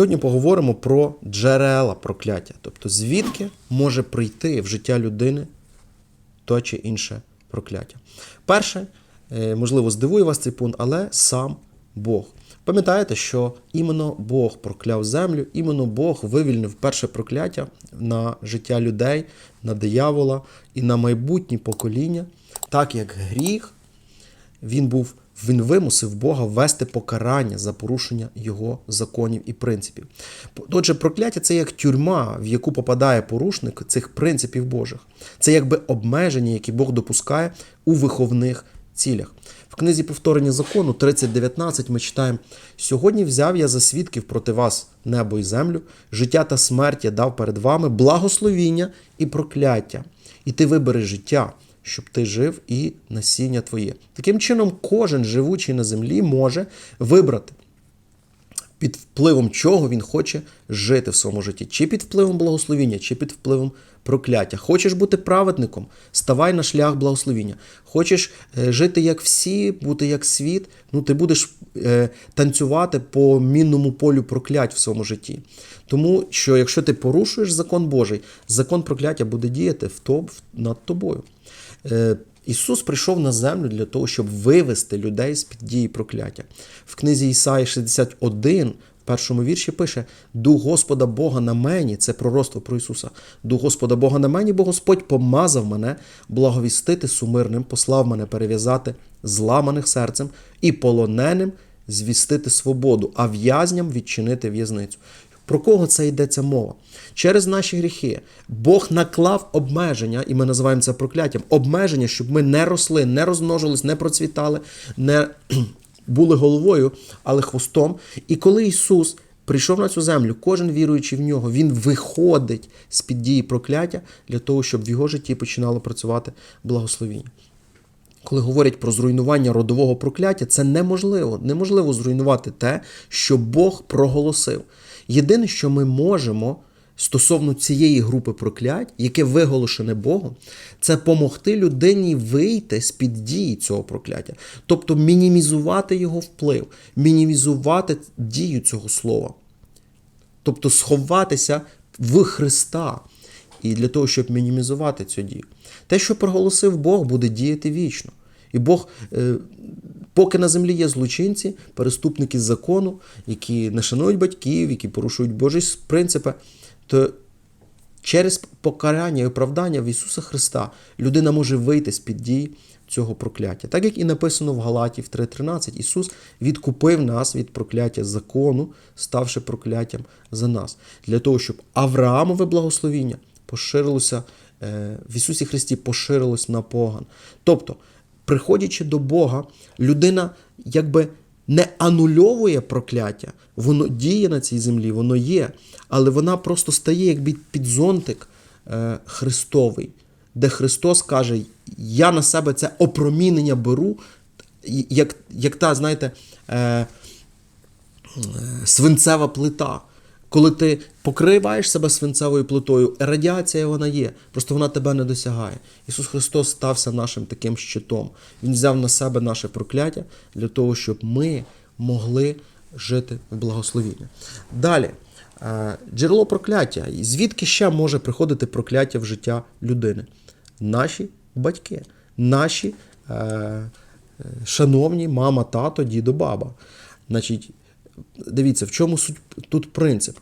Сьогодні поговоримо про джерела прокляття, тобто звідки може прийти в життя людини то чи інше прокляття. Перше, е, можливо, здивує вас цей пункт, але сам Бог. Пам'ятаєте, що іменно Бог прокляв землю, іменно Бог вивільнив перше прокляття на життя людей, на диявола і на майбутні покоління, так як гріх він був він вимусив Бога ввести покарання за порушення його законів і принципів. Отже, прокляття це як тюрма, в яку попадає порушник цих принципів Божих. Це якби обмеження, які Бог допускає у виховних цілях. В книзі повторення закону 30.19 ми читаємо: сьогодні взяв я за свідків проти вас небо і землю, життя та смерть я дав перед вами, благословіння і прокляття. І ти вибери життя щоб ти жив і насіння твоє. Таким чином, кожен живучий на землі може вибрати, під впливом чого він хоче жити в своєму житті, чи під впливом благословіння, чи під впливом прокляття. Хочеш бути праведником, ставай на шлях благословіння. Хочеш е, жити як всі, бути як світ, ну ти будеш е, танцювати по мінному полю проклять в своєму житті. Тому що якщо ти порушуєш закон Божий, закон прокляття буде діяти в топ над тобою. Е, Ісус прийшов на землю для того, щоб вивести людей з під дії прокляття. В книзі Ісаї 61, в першому вірші пише: Дух Господа Бога на мені, це пророцтво про Ісуса. Дух Господа Бога на мені, бо Господь помазав мене благовістити сумирним, послав мене перев'язати зламаних серцем і полоненим звістити свободу, а в'язням відчинити в'язницю. Про кого це йдеться мова? Через наші гріхи Бог наклав обмеження, і ми називаємо це прокляттям, обмеження, щоб ми не росли, не розмножились, не процвітали, не були головою, але хвостом. І коли Ісус прийшов на цю землю, кожен віруючий в нього, Він виходить з під дії прокляття для того, щоб в його житті починало працювати благословіння. Коли говорять про зруйнування родового прокляття, це неможливо. Неможливо зруйнувати те, що Бог проголосив. Єдине, що ми можемо стосовно цієї групи проклять, яке виголошене Богом, це допомогти людині вийти з під дії цього прокляття, тобто мінімізувати його вплив, мінімізувати дію цього слова, тобто сховатися в Христа. І для того, щоб мінімізувати цю дію. Те, що проголосив Бог, буде діяти вічно. І Бог, е, поки на землі є злочинці, переступники закону, які не шанують батьків, які порушують Божі принципи, то через покарання і оправдання в Ісуса Христа людина може вийти з під дії цього прокляття. Так як і написано в Галатів 3:13, Ісус відкупив нас від прокляття закону, ставши прокляттям за нас, для того, щоб Авраамове благословіння поширилося е, в Ісусі Христі, поширилось на поган. Тобто, приходячи до Бога, людина якби не анульовує прокляття, воно діє на цій землі, воно є, але вона просто стає якби під зонтик е, Христовий, де Христос каже: Я на себе це опромінення беру, як як та, знаєте, е, свинцева плита. Коли ти покриваєш себе свинцевою плитою, радіація вона є, просто вона тебе не досягає. Ісус Христос стався нашим таким щитом. Він взяв на себе наше прокляття для того, щоб ми могли жити в благословінні. Далі, е, джерело прокляття. Звідки ще може приходити прокляття в життя людини? Наші батьки, наші е, шановні мама, тато, дідо, баба. Значить, Дивіться, в чому суть тут принцип.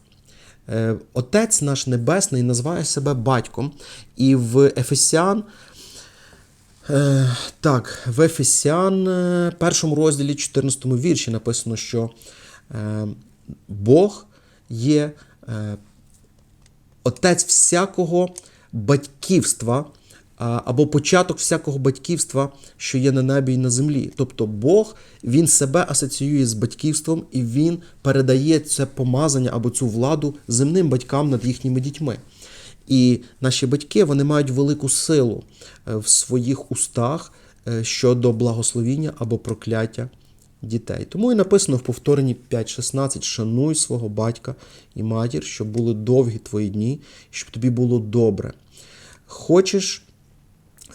Е, Отець наш Небесний називає себе батьком. І в Ефесіан, е, так, в Ефесіан, е, першому розділі 14 вірші написано, що Бог є отець всякого батьківства або початок всякого батьківства, що є на небі і на землі. Тобто Бог він себе асоціює з батьківством і він передає це помазання або цю владу земним батькам над їхніми дітьми. І наші батьки вони мають велику силу е, в своїх устах е, щодо благословіння або прокляття дітей. Тому і написано в повторенні 5.16: шануй свого батька і матір, щоб були довгі твої дні, щоб тобі було добре. Хочеш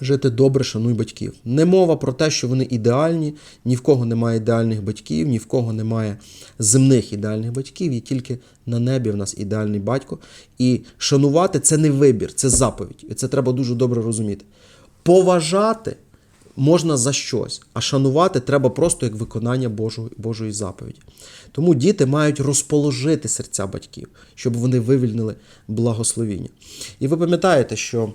жити добре, шануй батьків. Не мова про те, що вони ідеальні, ні в кого немає ідеальних батьків, ні в кого немає земних ідеальних батьків, є тільки на небі в нас ідеальний батько. І шанувати це не вибір, це заповідь. І це треба дуже добре розуміти. Поважати можна за щось, а шанувати треба просто як виконання Божої, Божої заповіді. Тому діти мають розположити серця батьків, щоб вони вивільнили благословіння. І ви пам'ятаєте, що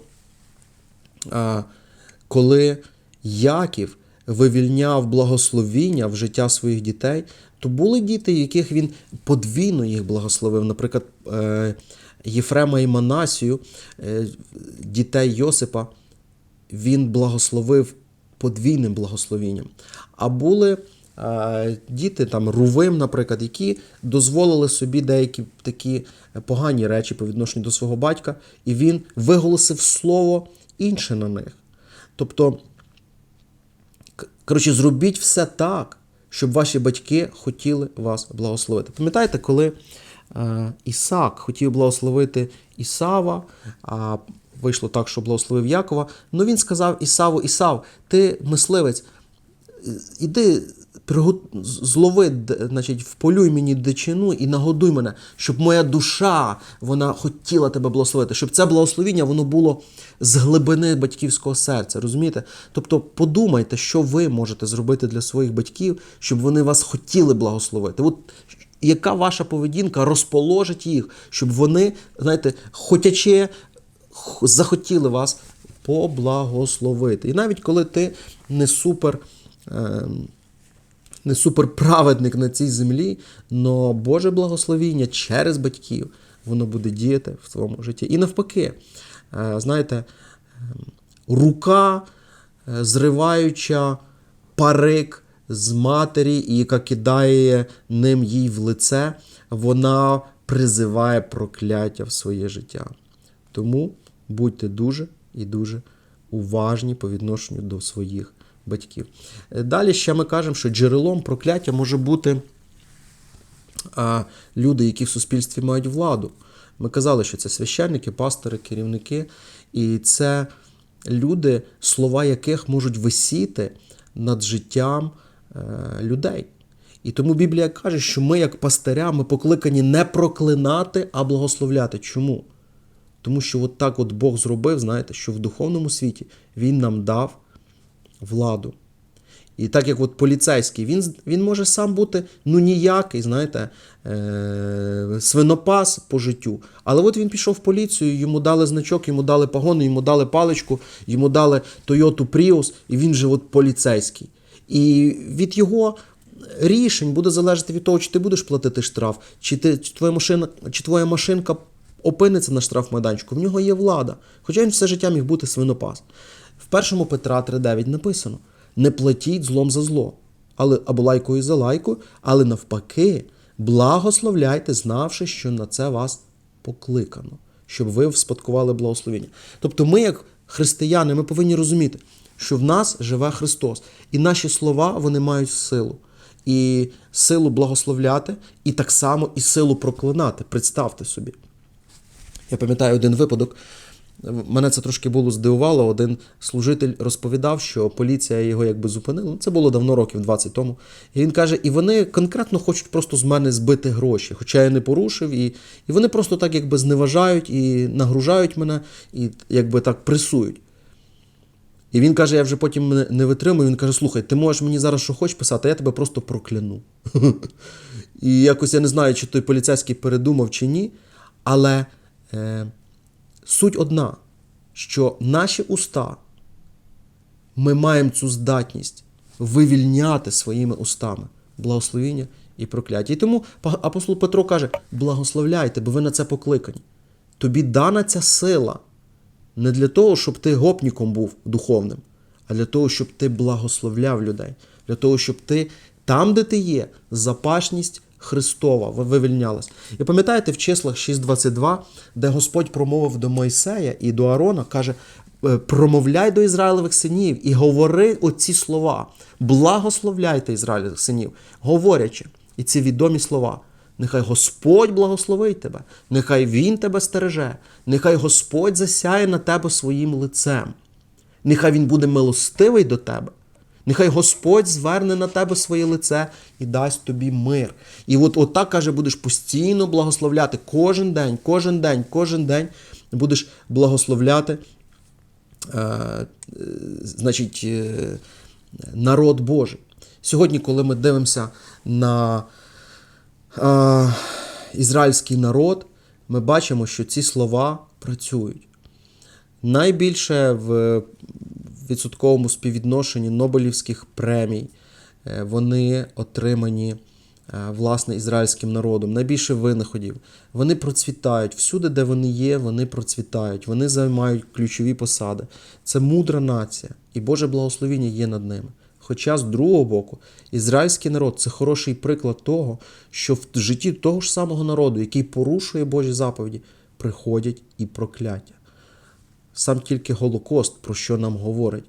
коли Яків вивільняв благословіння в життя своїх дітей, то були діти, яких він подвійно їх благословив. Наприклад, е, Єфрема і Манасію, е, дітей Йосипа, він благословив подвійним благословінням. А були е, діти, там Рувим, наприклад, які дозволили собі деякі такі погані речі по відношенню до свого батька, і він виголосив слово інше на них. Тобто, коротше, зробіть все так, щоб ваші батьки хотіли вас благословити. Пам'ятаєте, коли е, Ісак хотів благословити Ісава, а вийшло так, що благословив Якова, ну він сказав Ісаву, Ісав, ти мисливець, іди пригот- злови, значить, вполюй мені дичину і нагодуй мене, щоб моя душа вона хотіла тебе благословити, щоб це благословіння воно було з глибини батьківського серця. Розумієте? Тобто подумайте, що ви можете зробити для своїх батьків, щоб вони вас хотіли благословити. От яка ваша поведінка розположить їх, щоб вони, знаєте, хотячи захотіли вас поблагословити. І навіть коли ти не супер. ем, не суперправедник на цій землі, але Боже благословіння через батьків воно буде діяти в твоєму житті. І навпаки, е, знаєте, ем, рука, е, зриваюча парик з матері, і яка кидає ним їй в лице, вона призиває прокляття в своє життя. Тому будьте дуже і дуже уважні по відношенню до своїх батьків. Далі ще ми кажемо, що джерелом прокляття може бути люди, які в суспільстві мають владу. Ми казали, що це священники, пастори, керівники, і це люди, слова яких можуть висіти над життям е, людей. І тому Біблія каже, що ми, як пастиря, ми покликані не проклинати, а благословляти. Чому? Тому що от так от Бог зробив, знаєте, що в духовному світі Він нам дав владу. І так як от поліцейський, він, він може сам бути ну ніякий, знаєте, е- свинопас по життю. Але от він пішов в поліцію, йому дали значок, йому дали погони, йому дали паличку, йому дали Toyota Prius, і він же от поліцейський. І від його рішень буде залежати від того, чи ти будеш платити штраф, чи, ти, чи, твоя, машина, чи твоя машинка опиниться на штрафмайданчику. В нього є влада. Хоча він все життя міг бути свинопас. В першому Петра 3.9 написано: не платіть злом за зло, але, або лайкою за лайкою, але навпаки, благословляйте, знавши, що на це вас покликано, щоб ви вспадкували благословення. Тобто, ми, як християни, ми повинні розуміти, що в нас живе Христос, і наші слова вони мають силу. І силу благословляти, і так само і силу проклинати. Представте собі. Я пам'ятаю один випадок. Мене це трошки було здивувало. Один служитель розповідав, що поліція його якби зупинила. Це було давно, років 20 тому. І він каже: і вони конкретно хочуть просто з мене збити гроші, хоча я не порушив, і, і вони просто так якби зневажають і нагружають мене, і якби так пресують. І він каже: я вже потім не- витримую. Він каже: слухай, ти можеш мені зараз що хочеш писати, а я тебе просто прокляну. І якось я не знаю, чи той поліцейський передумав чи ні, але е, суть одна, що наші уста, ми маємо цю здатність вивільняти своїми устами благословіння і прокляття. І тому апостол Петро каже: благословляйте, бо ви на це покликані. Тобі дана ця сила не для того, щоб ти гопніком був духовним, а для того, щоб ти благословляв людей, для того, щоб ти там, де ти є, запашність Христова вивільнялась. І пам'ятаєте в числах 6.22, де Господь промовив до Мойсея і до Аарона, каже: «Е, промовляй до Ізраїлевих синів і говори оці слова, благословляйте Ізраїлевих синів, говорячи, і ці відомі слова. Нехай Господь благословить тебе, нехай Він тебе стереже, нехай Господь засяє на тебе своїм лицем. Нехай Він буде милостивий до тебе. Нехай Господь зверне на тебе своє лице і дасть тобі мир. І от отак, каже, будеш постійно благословляти кожен день, кожен день, кожен день будеш благословляти е, е, значить, е, народ Божий. Сьогодні, коли ми дивимося на е, ізраїльський народ, ми бачимо, що ці слова працюють. Найбільше в відсотковому співвідношенні Нобелівських премій е, вони отримані е, власне ізраїльським народом. Найбільше винаходів. Вони процвітають. Всюди, де вони є, вони процвітають. Вони займають ключові посади. Це мудра нація, і Боже благословіння є над ними. Хоча, з другого боку, ізраїльський народ це хороший приклад того, що в житті того ж самого народу, який порушує Божі заповіді, приходять і прокляття. Сам тільки Голокост про що нам говорить,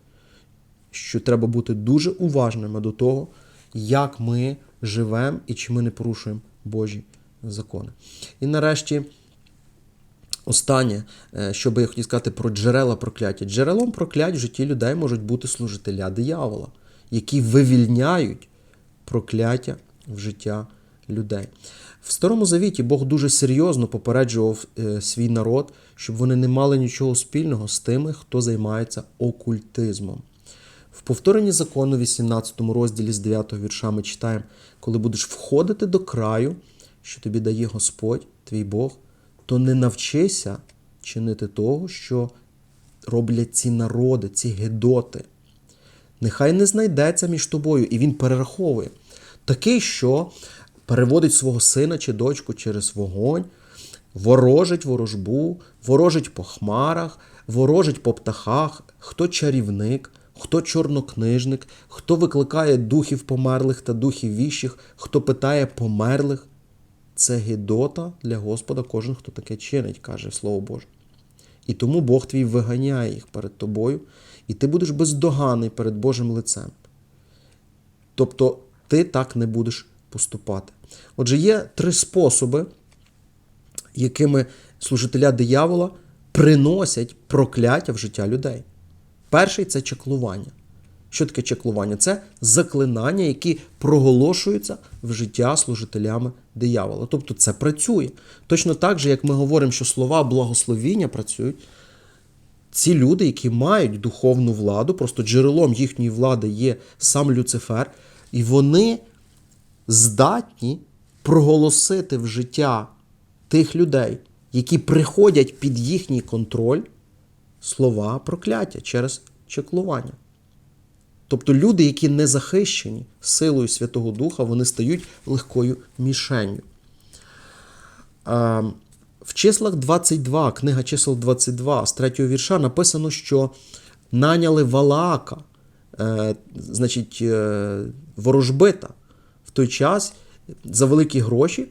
що треба бути дуже уважними до того, як ми живемо і чи ми не порушуємо Божі закони. І нарешті. Останнє, е, що би я хотів сказати про джерела прокляття. Джерелом проклять в житті людей можуть бути служителя диявола, які вивільняють прокляття в життя людей. В Старому Завіті Бог дуже серйозно попереджував е, свій народ, щоб вони не мали нічого спільного з тими, хто займається окультизмом. В повторенні закону, 18 розділі з 9 вірша ми читаємо, коли будеш входити до краю, що тобі дає Господь, твій Бог, то не навчися чинити того, що роблять ці народи, ці гедоти. Нехай не знайдеться між тобою, і він перераховує. Такий, що переводить свого сина чи дочку через вогонь, ворожить ворожбу, ворожить по хмарах, ворожить по птахах, хто чарівник, хто чорнокнижник, хто викликає духів померлих та духів віщих, хто питає померлих. Це гидота для Господа кожен, хто таке чинить, каже Слово Боже. І тому Бог твій виганяє їх перед тобою, і ти будеш бездоганий перед Божим лицем. Тобто ти так не будеш поступати. Отже, є три способи, якими служителя диявола приносять прокляття в життя людей. Перший це чеклування. Що таке чеклування? Це заклинання, які проголошуються в життя служителями диявола. Тобто це працює. Точно так же, як ми говоримо, що слова благословіння працюють, ці люди, які мають духовну владу, просто джерелом їхньої влади є сам Люцифер, і вони здатні проголосити в життя тих людей, які приходять під їхній контроль, слова прокляття через чеклування. Тобто люди, які не захищені силою Святого Духа, вони стають легкою мішенню. В числах 22, книга чисел 22, з 3 вірша написано, що наняли Валаака, е, значить, е, ворожбита той час за великі гроші.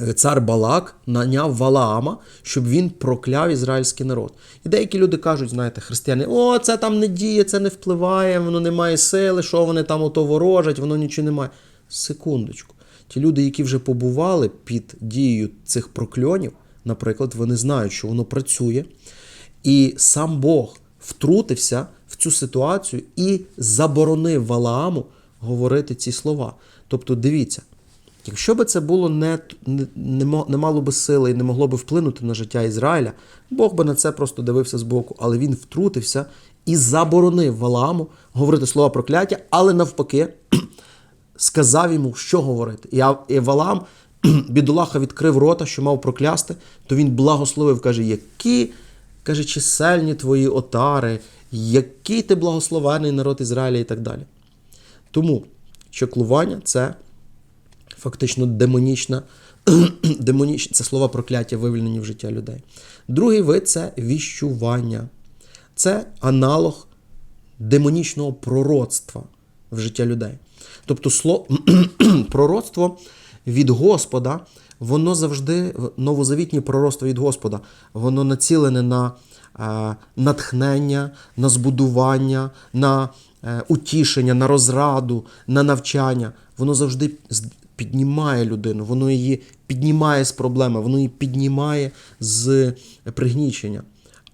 е, Цар Балак наняв Валаама, щоб він прокляв ізраїльський народ. І деякі люди кажуть, знаєте, християни, о, це там не діє, це не впливає, воно не має сили, що вони там ото ворожать, воно нічого не має. Секундочку. Ті люди, які вже побували під дією цих прокльонів, наприклад, вони знають, що воно працює, і сам Бог втрутився в цю ситуацію і заборонив Валааму говорити ці слова. Тобто, дивіться, якщо би це було не, не, не, мало би сили і не могло би вплинути на життя Ізраїля, Бог би на це просто дивився збоку, але він втрутився і заборонив Валааму говорити слова прокляття, але навпаки сказав йому, що говорити. І, Валаам, бідолаха, відкрив рота, що мав проклясти, то він благословив, каже, які каже, чисельні твої отари, який ти благословений народ Ізраїля і так далі. Тому чеклування це фактично демонічна, демонічне, це слова прокляття вивільнені в життя людей. Другий вид це віщування. Це аналог демонічного пророцтва в життя людей. Тобто сло... пророцтво від Господа, воно завжди, новозавітнє пророцтво від Господа, воно націлене на е, натхнення, на збудування, на утішення, на розраду, на навчання. Воно завжди піднімає людину, воно її піднімає з проблеми, воно її піднімає з пригнічення.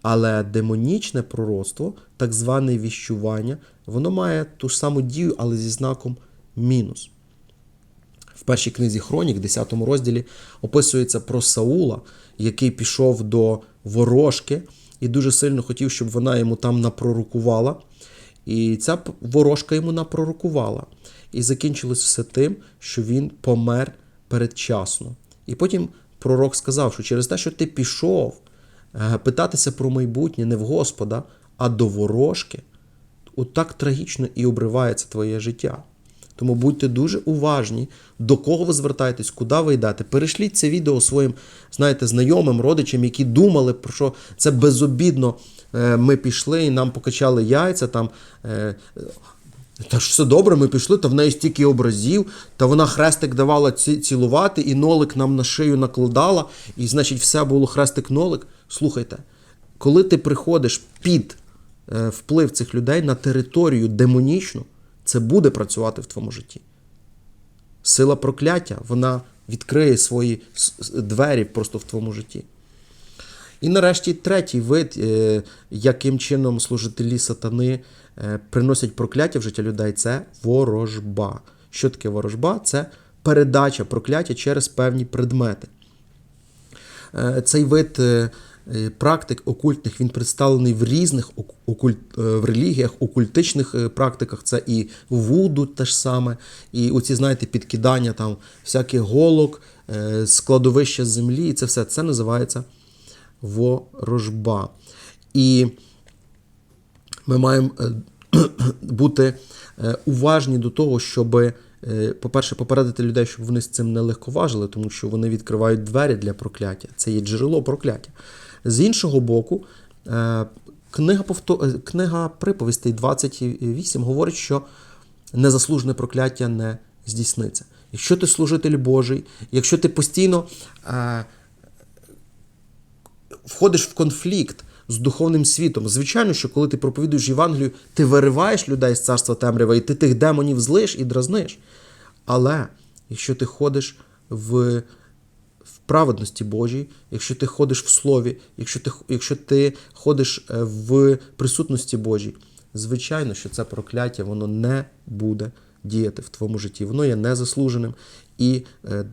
Але демонічне пророцтво, так зване віщування, воно має ту ж саму дію, але зі знаком мінус. В першій книзі Хронік, 10 розділі, описується про Саула, який пішов до ворожки і дуже сильно хотів, щоб вона йому там напророкувала. І ця ворожка йому напророкувала. І закінчилось все тим, що він помер передчасно. І потім пророк сказав, що через те, що ти пішов е, питатися про майбутнє не в Господа, а до ворожки, отак трагічно і обривається твоє життя. Тому будьте дуже уважні, до кого ви звертаєтесь, куди ви йдете. Перешліть це відео своїм, знаєте, знайомим, родичам, які думали, про що це безобідно. Е, Ми пішли і нам покачали яйця там. е, Та ж все добре, ми пішли, та в неї стільки образів, та вона хрестик давала ці, цілувати, і нолик нам на шию накладала, і значить все було хрестик-нолик. Слухайте, коли ти приходиш під е, вплив цих людей на територію демонічну, це буде працювати в твоєму житті. Сила прокляття, вона відкриє свої двері просто в твоєму житті. І нарешті третій вид, е, яким чином служителі сатани е, приносять прокляття в життя людей, це ворожба. Що таке ворожба? Це передача прокляття через певні предмети. Е, Цей вид практик окультних він представлений в різних оку- окуль... е, в релігіях, окультичних практиках. Це і вуду те ж саме, і оці, знаєте, підкидання там всяких голок, складовища землі, і це все це називається ворожба. І ми маємо е, бути е, уважні до того, щоб, е, по-перше, попередити людей, щоб вони з цим не легковажили, тому що вони відкривають двері для прокляття. Це є джерело прокляття. З іншого боку, книга, повто... е, книга приповістей 28 говорить, що незаслужене прокляття не здійсниться. Якщо ти служитель Божий, якщо ти постійно входиш в конфлікт з духовним світом. Звичайно, що коли ти проповідуєш Євангелію, ти вириваєш людей з царства темрява, і ти тих демонів злиш і дразниш. Але якщо ти ходиш в, в праведності Божій, якщо ти ходиш в слові, якщо ти, якщо ти ходиш е, в присутності Божій, звичайно, що це прокляття воно не буде діяти в твоєму житті. Воно є незаслуженим. І е,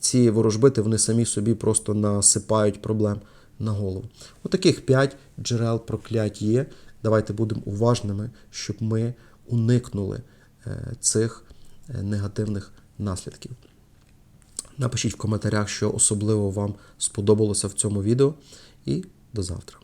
ці ворожбити вони самі собі просто насипають проблем на голову. Отаких п'ять джерел проклять є. Давайте будемо уважними, щоб ми уникнули е, цих е, негативних наслідків. Напишіть в коментарях, що особливо вам сподобалося в цьому відео, і до завтра.